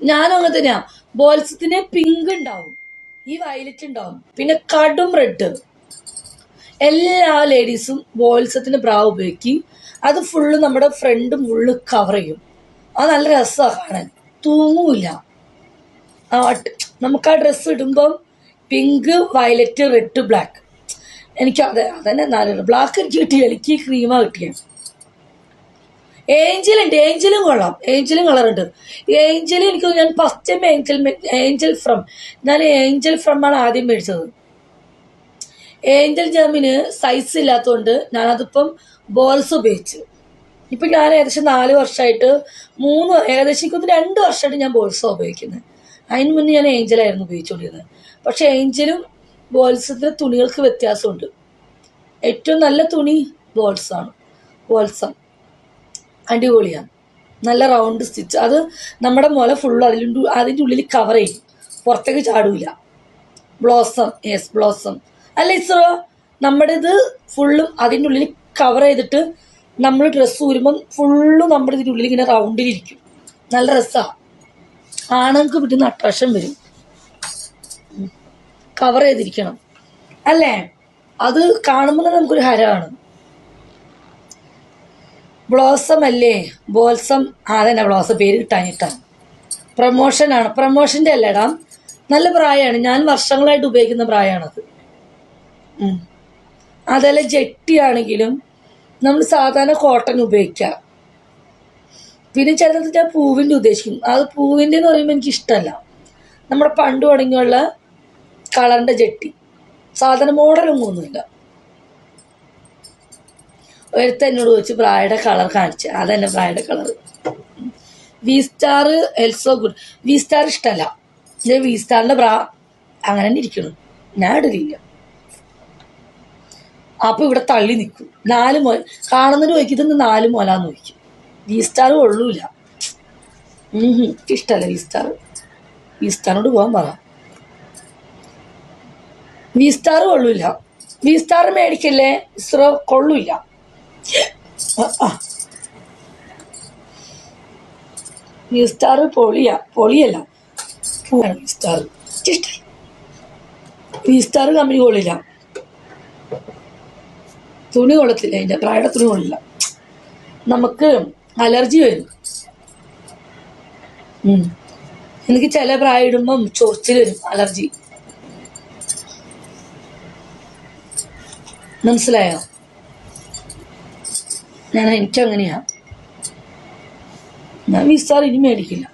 ഞാനും അങ്ങനെ തന്നെയാ. ബോൾസത്തിന് പിങ്ക് ഉണ്ടാവും. ഈ വയലറ്റ് ഉണ്ടാവും. പിന്നെ കടും റെഡ് എല്ലാ ലേഡീസും ബോൾസത്തിന് ബ്രാ ഉപയോഗിക്കും. അത് ഫുള്ള് നമ്മുടെ ഫ്രണ്ട് ഫുള്ള് കവർ ചെയ്യും. അത് നല്ല രസമാണ് കാണാൻ. തൂങ്ങൂല. നമുക്ക് ആ ഡ്രസ്സ് ഇടുമ്പം പിങ്ക് വയലറ്റ് റെഡ് ബ്ലാക്ക് എനിക്ക് അതെ അതന്നെ നല്ല ബ്ലാക്ക് എനിക്ക് കിട്ടിയ എനിക്ക് ക്രീമാ കിട്ടിയത് ഏഞ്ചൽ ഉണ്ട്. ഏഞ്ചലും കൊള്ളാം. ഏഞ്ചലും കളറുണ്ട് ഏഞ്ചൽ എനിക്ക് ഞാൻ first time Angel Angel from ഞാൻ ഏഞ്ചൽ ഫ്രം ആണ് ആദ്യം മേടിച്ചത്. ഏഞ്ചൽ ജാമിന് സൈസ് ഇല്ലാത്തതുകൊണ്ട് ഞാനതിപ്പം ബോൾസ് ഉപയോഗിച്ചു. ഇപ്പം ഞാൻ ഏകദേശം നാല് വർഷമായിട്ട് മൂന്ന് ഏകദേശം ഇപ്പം രണ്ട് വർഷമായിട്ട് ഞാൻ ബോൾസാണ് ഉപയോഗിക്കുന്നത് അതിന് മുന്നേ ഞാൻ ഏഞ്ചലായിരുന്നു ഉപയോഗിച്ചുകൊണ്ടിരുന്നത് പക്ഷേ ഏഞ്ചലും ബോൾസത്തിന്റെ തുണികൾക്ക് വ്യത്യാസമുണ്ട്. ഏറ്റവും നല്ല തുണി ബോൾസാണ് ബോൾസാണ് അടിപൊളിയാണ്. നല്ല റൗണ്ട് സ്റ്റിച്ച് അത് നമ്മുടെ മുല ഫുള്ള് അതിന്റെ അതിന്റെ ഉള്ളിൽ കവർ ചെയ്യും. പുറത്തേക്ക് ചാടില്ല ബ്ലോസം യെസ് ബ്ലോസം അല്ല ഇസ്രോ നമ്മുടെ ഇത് ഫുള്ളും അതിന്റെ ഉള്ളിൽ കവർ ചെയ്തിട്ട് നമ്മൾ ഡ്രസ്സ് ഊരുമ്പം ഫുള്ളും നമ്മുടെ ഇതിന്റെ ഉള്ളിൽ ഇങ്ങനെ റൗണ്ടിലിരിക്കും നല്ല രസമാണ് ആണുങ്ങൾക്ക് കിട്ടുന്ന അട്രാക്ഷൻ വരും. കവർ ചെയ്തിരിക്കണം. അല്ലേ? അത് കാണുമ്പോൾ തന്നെ നമുക്കൊരു ഹരമാണ് ബ്ലോസം അല്ലേ? ബോൾസം ആ തന്നെ ബ്ലോസം പേര് കിട്ടാനിട്ടാണ് പ്രൊമോഷനാണ് പ്രൊമോഷന്റെ അല്ലടാ നല്ല പ്രായമാണ് ഞാൻ വർഷങ്ങളായിട്ട് ഉപയോഗിക്കുന്ന പ്രായമാണത്. അതല്ല ജെട്ടിയാണെങ്കിലും നമ്മൾ സാധാരണ കോട്ടൺ ഉപയോഗിക്കാം. പിന്നെ ചിലത് ഞാൻ പൂവിന്റെ ഉദ്ദേശിക്കും. അത് പൂവിന്റെ എന്ന് പറയുമ്പോൾ എനിക്ക് ഇഷ്ടമല്ല നമ്മുടെ പണ്ട് തുടങ്ങിയുള്ള കളറിന്റെ ജെട്ടി. സാധാരണ മോഡലൊന്നും ഒന്നുമില്ല. ഒരുത്ത എന്നോട് ചോദിച്ചു പ്രായയുടെ കളർ കാണിച്ചു. അതന്നെ പ്രായയുടെ colour V Star also good V Star ഇഷ്ടമല്ല ഇത് വി സ്റ്റാറിന്റെ ബ്രാ അങ്ങനെ തന്നെ ഇരിക്കണം. ഞാൻ ഇടലില്ല. അപ്പൊ ഇവിടെ തള്ളി നിൽക്കും നാല് മോ കാണുന്നതിന് ചോദിക്കും ഇതൊന്ന് നാല് മോലാന്ന് ചോദിക്കും. വി സ്റ്റാർ കൊള്ളൂല ഇഷ്ടല്ല വി സ്റ്റാർ വി സ്റ്റാറിനോട് പോകാൻ പറ. വി സ്റ്റാർ കൊള്ളൂല വി സ്റ്റാർ മേടിക്കല്ലേ? ഇസ്രോ കൊള്ളൂല സ്റ്റാർ പൊളിയാ പൊളിയല്ല. സ്റ്റാർ ഇഷ്ടമായി വി സ്റ്റാർ കമ്പനി കൊള്ളില്ല. തുണി കൊള്ളത്തില്ല അതിന്റെ പ്രായുടെ തുണി കൊള്ളില്ല. നമുക്ക് അലർജി വരും. എനിക്ക് ചില പ്രായം ചൊറിച്ചിൽ വരും അലർജി. മനസ്സിലായോ? ഞാൻ എനിക്കങ്ങനെയാ. ഞാൻ വിസ്താർ ഇനി മേടിക്കില്ല.